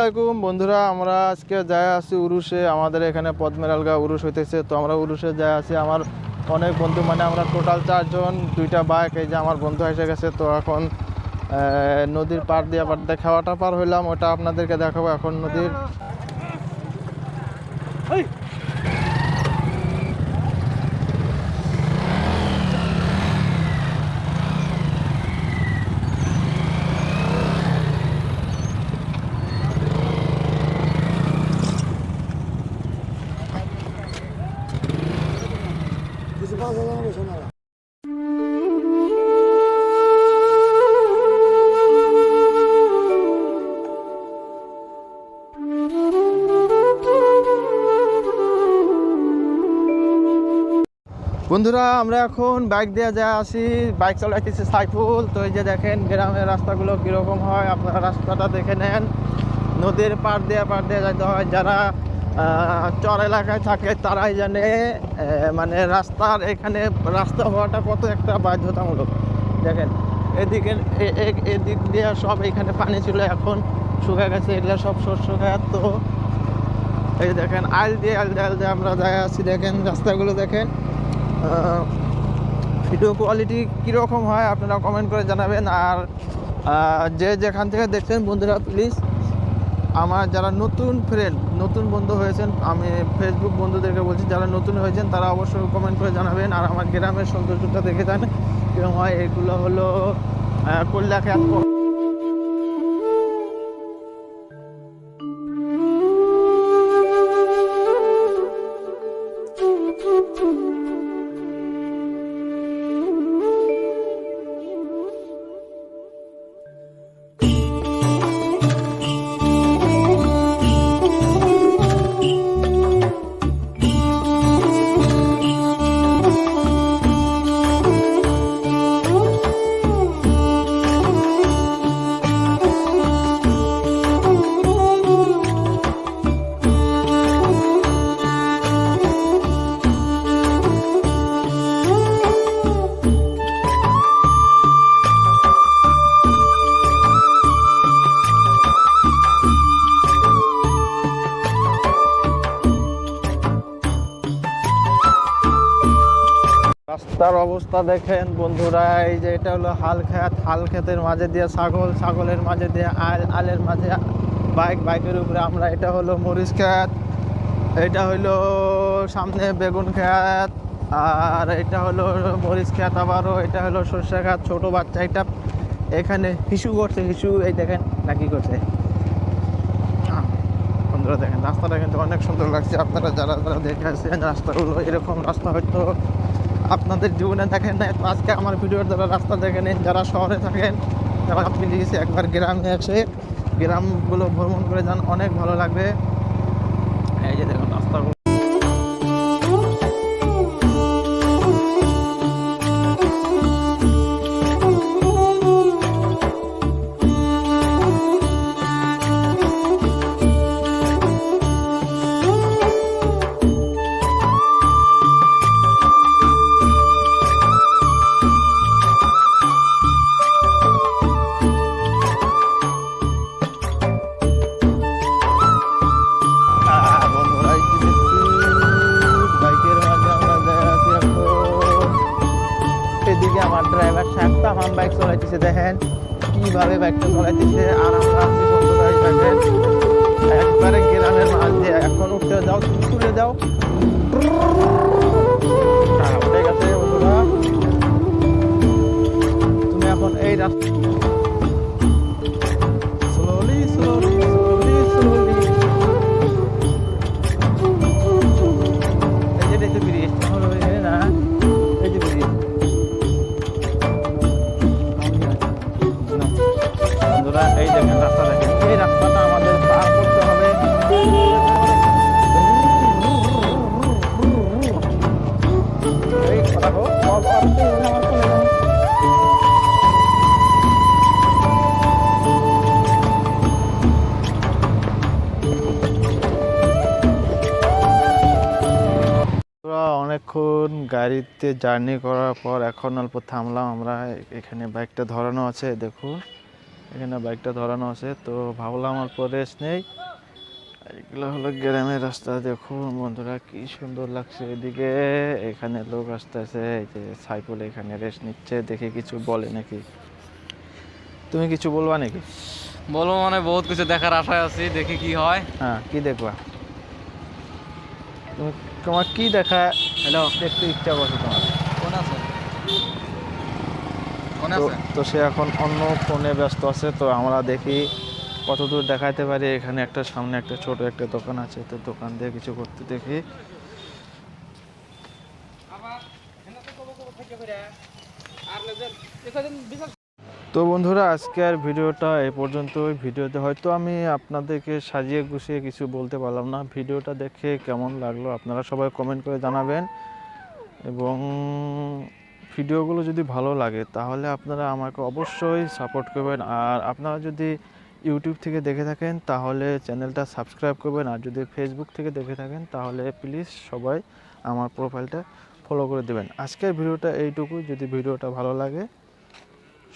আসসালামাইকুম বন্ধুরা, আমরা আজকে যাই আছি উরুষে। আমাদের এখানে পদ্মেরালগা উরুষ হইতেছে। তো আমরা উরুষে যাই আছি। আমার অনেক বন্ধু মানে আমরা টোটাল চারজন, দুইটা বাইক এই যে আমার বন্ধু এসে গেছে। তো এখন নদীর পার দিয়ে আবার দেখাওয়াটা খাওয়াটা পার হইলাম। ওটা আপনাদেরকে দেখাবো এখন নদীর। বন্ধুরা, আমরা এখন বাইক দিয়ে যা আসি বাইক চালাইতেছি সাইফুল। তো এই যে দেখেন, গ্রামের রাস্তাগুলো কীরকম হয়, আপনারা রাস্তাটা দেখে নেন। নদীর পার দিয়ে পার দিয়ে যাইতে হয় যারা চর এলাকায় থাকে, তারাই জানে মানে রাস্তার এখানে রাস্তা হওয়াটা কত একটা বাধ্যতামূলক। দেখেন এদিকে এ- এ- এদিক দিয়ে সব এখানে পানি ছিল, এখন শুকা গেছে, এগুলো সব শস্য খাত তো এই দেখেন, আইল দিয়ে আইল দিয়ে আইল দিয়ে আমরা যাই আছি দেখেন রাস্তাগুলো দেখেন। ভিডিও কোয়ালিটি কীরকম হয় আপনারা কমেন্ট করে জানাবেন। আর যে যেখান থেকে দেখছেন, বন্ধুরা প্লিজ আমার যারা নতুন ফ্রেন্ড নতুন বন্ধু হয়েছেন, আমি ফেসবুক বন্ধুদেরকে বলছি, যারা নতুন হয়েছেন, তারা অবশ্যই কমেন্ট করে জানাবেন আর আমার গ্রামের সৌন্দর্যটা দেখে যান। এবং হয়, এগুলো হলো কল্যা রাস্তার অবস্থা দেখেন বন্ধুরা, এই যে এটা হলো হাল খেত। হাল ক্ষেতের মাঝে দিয়ে ছাগল, ছাগলের মাঝে দিয়ে আল, আলের মাঝে বাইক, বাইকের উপরে আমরা, এটা হলো মরিচ খেত, এটা হলো সামনে বেগুন খেত, আর এটা হলো মরিচ খেত আবারও, এটা হলো সর্ষে খেত, ছোট বাচ্চা এটা এখানে হিসু করছে, হিসু, এই দেখেন নাকি করছে। বন্ধুরা দেখেন, রাস্তাটা কিন্তু অনেক সুন্দর লাগছে, আপনারা যারা যারা দেখে আসছেন রাস্তাগুলো এরকম রাস্তা হয়তো আপনাদের জীবনে দেখেন না তো আজকে আমার ভিডিওর দ্বারা রাস্তা দেখে নিন যারা শহরে থাকেন তারা আপনি একবার গ্রামে এসে গ্রামগুলো ভ্রমণ করে যান, অনেক ভালো লাগবে। আমার ড্রাইভার সাহেব তামাম বাইক চলাইতেছে, দেখেন কীভাবে বাইকটা চলাইতেছে। আর আমরা একবারে গ্রামের মাঝ। দিয়ে এখন উঠতে যাও তুলে যাও। গাড়িতে জার্নি করার পর এখন অল্প থামলাম আমরা এখানে বাইকটা ধরানো আছে দেখুন এখানে বাইকটা ধরানো আছে তো ভাবলাম অল্প রেস্ট নেই। এগুলো হলো গ্রামের রাস্তা দেখুন বন্ধুরা কি সুন্দর লাগছে এদিকে। এখানে লোক আসতেছে এই যে সাইকেল এখানে রেস্ট নিচ্ছে দেখে কিছু বলে নাকি? তুমি কিছু বলবা নাকি? বলব মানে বহুত কিছু দেখার আশায় আছি দেখি কি হয়। হ্যাঁ কি দেখবা? তুমি তোমার কি দেখা হ্যালো দেখতে ইচ্ছা করছে তোমার। কোন আছে? কোন তো- আছে? তো সে এখন অন্য ফোনে ব্যস্ত আছে তো আমরা দেখি কতদূর দেখাতে পারি। এখানে একটা সামনে একটা ছোট একটা দোকান আছে তো দোকান দিয়ে কিছু করতে দেখি। তো বন্ধুরা, আজকে আর ভিডিওটা এই পর্যন্ত ওই ভিডিওতে হয়তো আমি আপনাদেরকে সাজিয়ে গুছিয়ে কিছু বলতে পারলাম না। ভিডিওটা দেখে কেমন লাগল আপনারা সবাই কমেন্ট করে জানাবেন। এবং ভিডিওগুলো যদি ভালো লাগে, তাহলে আপনারা আমাকে অবশ্যই সাপোর্ট করবেন। আর আপনারা যদি ইউটিউব থেকে দেখে থাকেন, তাহলে চ্যানেলটা সাবস্ক্রাইব করবেন। আর যদি ফেসবুক থেকে দেখে থাকেন, তাহলে প্লিজ সবাই আমার প্রোফাইলটা ফলো করে দেবেন। আজকের ভিডিওটা এইটুকু যদি ভিডিওটা ভালো লাগে